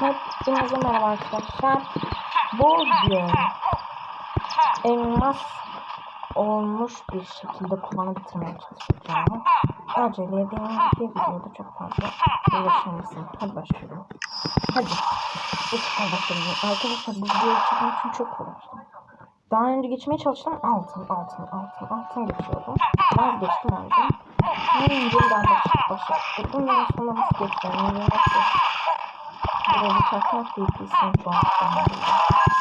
Hepinize merhaba arkadaşlar. Bugün elmas olmuş bir şekilde kullanı bitirmeye çalışacağım. Acele edeyim. Bir videoda çok fazla uğraşılmasın. Hadi başlıyorum. Hadi. Bu başlayalım. Arkadaşlar bu videoyu çekmek için çok uğraştım. Daha önce geçmeye çalıştım. Altın, altın, altın, altın geçiyordum. Vazgeçtim o yüzden. Hemen yeniden başlayıp başladık. Bundan sonra nasıl geçeceğim? Nasıl Böyle çakmak DP'sini şu an kullanıyorum.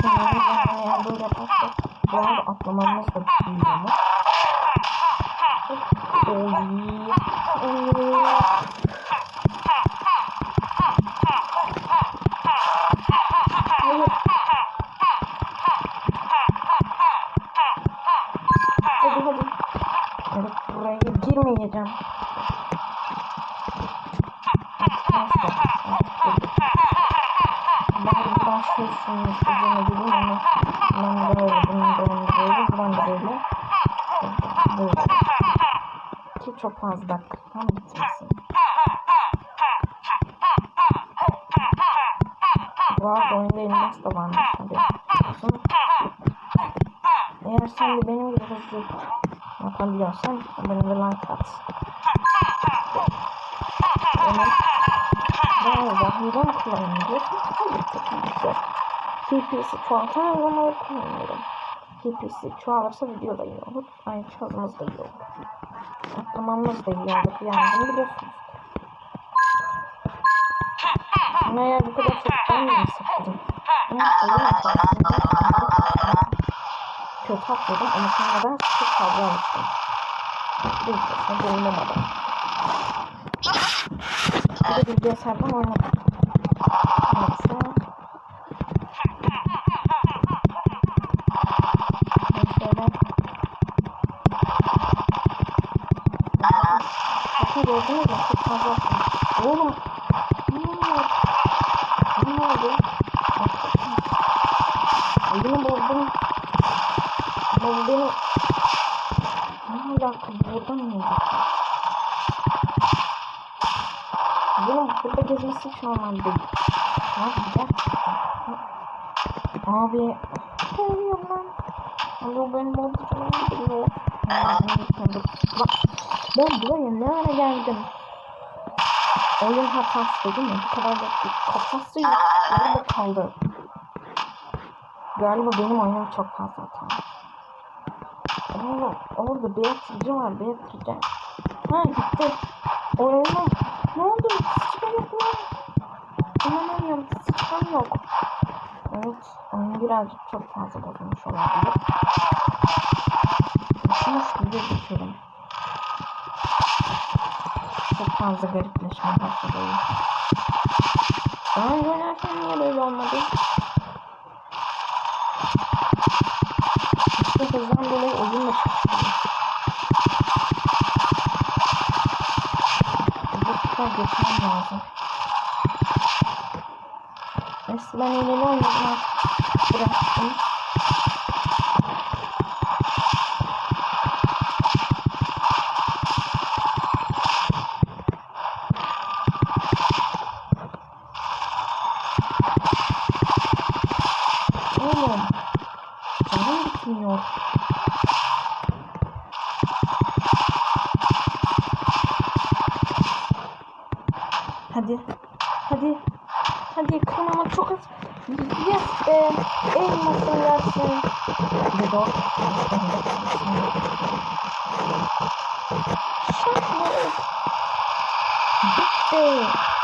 Şimdi yani eğer böyle yaparsak bu arada atlamamız da büyüyor. Oy. Oy. Hayır. Hadi hadi. Evet buraya girmeyeceğim. Ben şunun üzerine gideyim ama ben böyle bunu böyle böyle buradan da böyle böyle ki çok fazla dakikam bitmesin. Bu arada oyunda elmas da varmış. Biliyorsun. Eğer sen de benim gibi hızlı yapabiliyorsan beni de like at. Evet. Galiba hile mi kullanıyorum diyorsun? Hayır tabii ki de. TP'si çoğaltan uygulamaları kullanıyorum. TP'si çoğalırsa video da iyi olur. Ayrıca hızımız da iyi olur. Atlamamız da iyi olur. Yani biliyorsunuz. Ama eğer bu kadar çok ben mi sıkıldım? Ama oyun hatasında kötü atladım ama sonradan çok fazla alıştım. Bir kısmı oynamadım. Bir de bilgisayardan oynadım. Gördünüz mü? Çok fazla. Oğlum. Ne oldu? Ne oldu? Oyunu bozdum. Bu beni... Ne alaka? Buradan mı? Bunun burada gezmesi hiç normal değil. Abi gerçekten. Abi. Seviyorum lan. Abi benim oldu canım biliyor. Bak. Ben buraya ne ara geldim? Oyun hatası değil mi? Bu kadar da kafası yok. Orada kaldı. Galiba benim oyunum çok fazla hata. Oğlum orada Beatrice var Beatrice. Ha gitti. Oyunum ne oldu? Sıçkan yok mu? İnanamıyorum. Sıçkan yok. Evet. Oyun birazcık çok fazla bozulmuş olabilir. Düşmüş gibi düşelim. Fazla garipleşmeye başladı. Daha önce oynarken niye böyle olmadı? İşte hızdan dolayı oyun da şaşırıyor. Bu sefer geçmem lazım. Neyse ben ileri oynadım artık. Bıraktım. Oğlum. Canım bitmiyor. Hadi. Hadi. Hadi kırmama çok az. Yes be. Elmasın versin. Bir de o. Şanslı. Bitti.